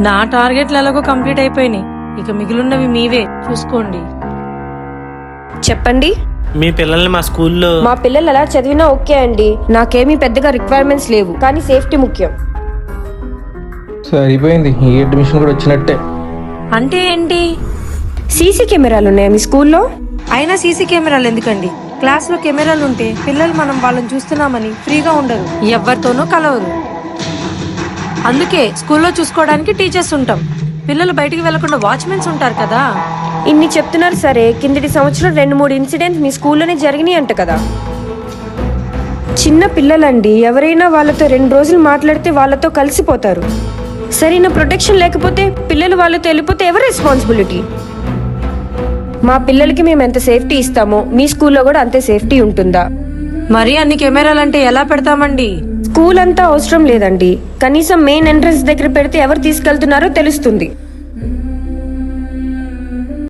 నా టార్గెట్లు ఎలాగో కంప్లీట్ అయిపోయినాయి. ఇక మిగిలినవి మీవే. చూసుకోండి. చెప్పండి. మీ పిల్లల్ని మా స్కూల్లో మా పిల్లలు ఎలా చదివినా ఓకే అండి. నాకేమీ పెద్దగా రిక్వైర్మెంట్స్ లేవు. కానీ సేఫ్టీ ముఖ్యం. సరిపోయింది. ఈ అడ్మిషన్ కూడా వచ్చినట్టే. అంటే ఏంటి? సీసీ కెమెరాలు ఉన్నాయా మీ స్కూల్లో? అయినా సీసీ కెమెరాలు ఎందుకండి? క్లాస్లో కెమెరాలు ఉంటే పిల్లలు మనం వాళ్ళని చూస్తున్నామని ఫ్రీగా ఉండరు. ఎవరితోనూ కలవరు. అందుకే స్కూల్లో చూసుకోవడానికి టీచర్స్ ఉంటాం. పిల్లలు బయటికి వెళ్ళకుండా వాచ్మెన్స్ ఉంటారు కదా. ఇన్ని చెప్తున్నారు సరే కిందటి సంవత్సరం రెండు మూడు ఇన్సిడెంట్స్ మీ స్కూల్లోనే జరిగినాయి అంట కదా. చిన్న పిల్లలండి ఎవరైనా వాళ్ళతో రెండు రోజులు మాట్లాడితే వాళ్ళతో కలిసిపోతారు. సరైన ప్రొటెక్షన్ లేకపోతే పిల్లలు వాళ్ళతో వెళ్ళిపోతే ఎవరు రెస్పాన్సిబిలిటీ? మా పిల్లలకి మేము ఎంత సేఫ్టీ ఇస్తామో మీ స్కూల్లో కూడా అంతే సేఫ్టీ ఉంటుందా? మరి అన్ని కెమెరాలు అంటే ఎలా పెడతామండి? స్కూల్ అంతా అవసరం లేదండి. కనీసం మెయిన్ ఎంట్రన్స్ దగ్గర పెడితే ఎవరు తీసుకెళ్తున్నారో తెలుస్తుంది.